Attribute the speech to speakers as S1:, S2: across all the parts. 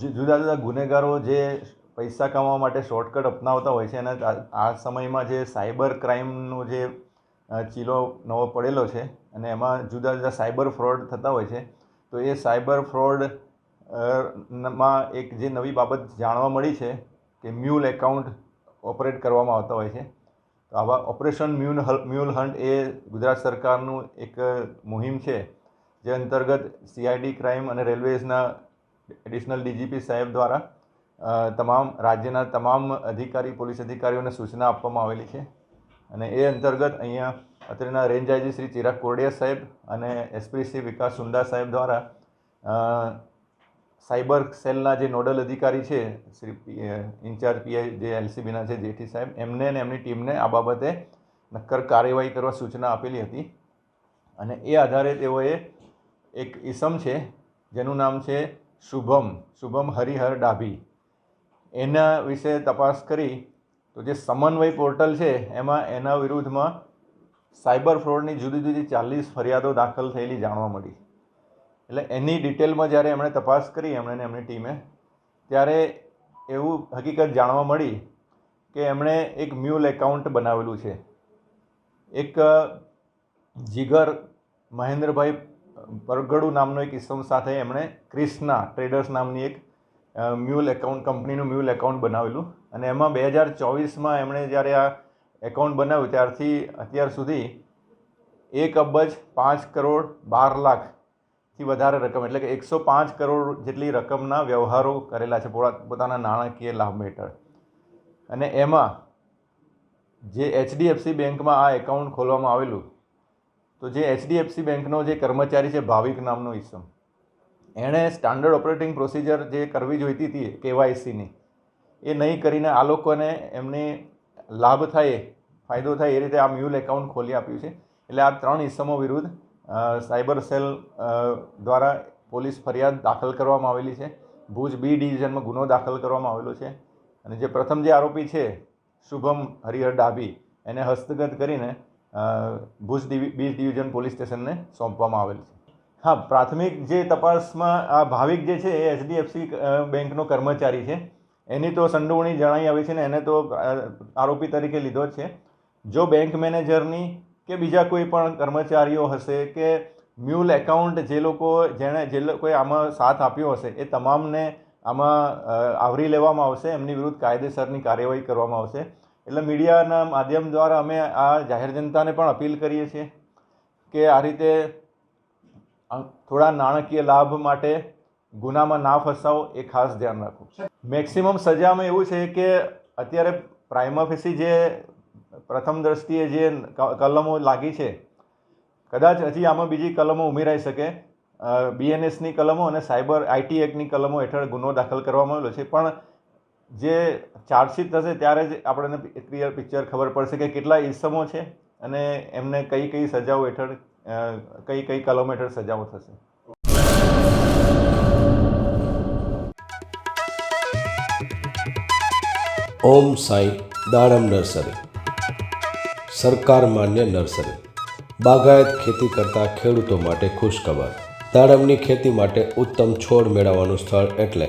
S1: જુદા જુદા ગુનેગારો જે પૈસા કમાવા માટે શોર્ટકટ અપનાવતા હોય છે અને આ સમયમાં જે સાયબર ક્રાઇમનો જે ચીલો નવો પડેલો છે અને એમાં જુદા જુદા સાયબર ફ્રોડ થતા હોય છે, તો એ સાયબર ફ્રોડમાં એક જે નવી બાબત જાણવા મળી છે કે મ્યુલ એકાઉન્ટ ઓપરેટ કરવામાં આવતા હોય છે. તો આવા ઓપરેશન મ્યુલ મ્યુલ હન્ટ એ ગુજરાત સરકારનું એક મુહિમ છે, જે અંતર્ગત સીઆઈડી ક્રાઇમ અને રેલવેઝના એડિશનલ ડીજીપી સાહેબ દ્વારા તમામ રાજ્યના તમામ અધિકારી, પોલીસ અધિકારીઓને સૂચના આપવામાં આવેલી છે. અને એ અંતર્ગત અહીંયા અત્રેના રેન્જ આઈજી શ્રી ચિરાગ કોરડિયા સાહેબ અને એસપી શ્રી વિકાસ સુંડા સાહેબ દ્વારા સાયબર સેલના જે નોડલ અધિકારી છે, શ્રી ઇન્ચાર્જ પીઆઈ જે એલસીબીના છે, જેઠી સાહેબ, એમને ને એમની ટીમને આ બાબતે નક્કર કાર્યવાહી કરવા સૂચના આપેલી હતી. અને એ આધારે તેઓએ એક ઈસમ છે, જેનું નામ છે શુભમ શુભમ હરિહર ડાભી. એના વિશે તપાસ કરી તો જે સમન્વય પોર્ટલ છે, એમાં એના વિરુદ્ધમાં સાયબર ફ્રોડની જુદી જુદી ચાલીસ ફરિયાદો દાખલ થયેલી જાણવા મળી. એટલે એની ડિટેલમાં જ્યારે એમણે તપાસ કરી, એમણે એમની ટીમે, ત્યારે એવું હકીકત જાણવા મળી કે એમણે એક મ્યુલ એકાઉન્ટ બનાવેલું છે. એક જીગર મહેન્દ્રભાઈ પરગડુ નામનો એક ઇસમ સાથે એમણે ક્રિષ્ના ટ્રેડર્સ નામની એક મ્યુલ એકાઉન્ટ, કંપનીનું મ્યુલ એકાઉન્ટ બનાવેલું. અને એમાં બે હજાર ચોવીસમાં એમણે જ્યારે આ એકાઉન્ટ બનાવ્યું, ત્યારથી અત્યાર સુધી એક અબજ પાંચ કરોડ બાર લાખથી વધારે રકમ, એટલે કે એકસો પાંચ કરોડ જેટલી રકમના વ્યવહારો કરેલા છે પોતા- પોતાના નાણાકીય લાભ હેઠળ. અને એમાં જે એચડીએફસી બેંકમાં આ એકાઉન્ટ ખોલવામાં આવેલું તો જે એચડીએફસી બેંકનો જે કર્મચારી છે, ભાવિક નામનો ઈસમ, એણે સ્ટાન્ડર્ડ ઓપરેટિંગ પ્રોસિજર જે કરવી જોઈતી હતી, કેવાયસીની, એ નહીં કરીને આ લોકોને એમને લાભ થાય, ફાયદો થાય, એ રીતે આ મ્યુલ એકાઉન્ટ ખોલી આપ્યું છે. એટલે આ ત્રણ ઈસમો વિરુદ્ધ સાયબર સેલ દ્વારા પોલીસ ફરિયાદ દાખલ કરવામાં આવેલી છે. ભુજ બી ડિવિઝનમાં ગુનો દાખલ કરવામાં આવેલો છે. અને જે પ્રથમ જે આરોપી છે, શુભમ હરિહર ડાભી, એને હસ્તગત કરીને ભુજ ડિવિ બી ડિવિઝન પોલીસ સ્ટેશનને સોંપવામાં આવેલ છે. હા, પ્રાથમિક જે તપાસમાં આ ભાવિક જે છે એ એચડીએફસી બેંકનો કર્મચારી છે. એની તો સંડોવણી જણાઈ આવી છે ને એને તો આરોપી તરીકે લીધો છે. જો બેંક મેનેજરની કે બીજા કોઈ પણ કર્મચારીઓ હશે કે મ્યુલ એકાઉન્ટ જે લોકો જેણે, જે લોકોએ આમાં સાથ આપ્યો હશે, એ તમામને આમાં આવરી લેવામાં આવશે, એમની વિરુદ્ધ કાયદેસરની કાર્યવાહી કરવામાં આવશે. એટલે મીડિયાના માધ્યમ દ્વારા અમે આ જાહેર જનતાને પણ અપીલ કરીએ છીએ કે આ રીતે થોડા નાણાકીય લાભ માટે ગુનામાં ના ફસાવો એ ખાસ ધ્યાન રાખો મેક્સિમમ સજામાં એવું છે કે અત્યારે પ્રાઇમફેસી જે પ્રથમ દ્રષ્ટિએ જે કલમો લાગી છે, કદાચ હજી આમાં બીજી કલમો ઉમેરાઈ શકે. બીએનએસની કલમો અને સાયબર આઈટી એક્ટની કલમો હેઠળ ગુનો દાખલ કરવામાં આવેલો છે. પણ જે ચાર્જશીટ થશે ત્યારે જ આપણને ક્લિયર પિક્ચર ખબર પડશે કે કેટલા ઇસમો છે અને એમને કઈ કઈ સજાઓ હેઠળ કઈ કઈ કલમ હેઠળ સજાઓ થશે.
S2: ઓમ સાંઈ દાડમ નર્સરી. સરકાર માન્ય નર્સરી. બાગાયત ખેતી કરતા ખેડૂતો માટે ખુશખબર. દાડમની ખેતી માટે ઉત્તમ છોડ મેળવવાનું સ્થળ એટલે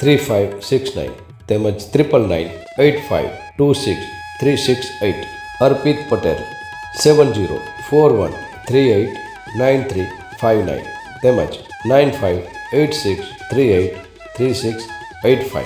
S2: થ્રી ફાઇવ સિક્સ નાઇન તેમજ triple nine eight five two six three six eight Arpit Patel seven zero four one three eight nine three five nine તેમજ nine five eight six three eight three six eight five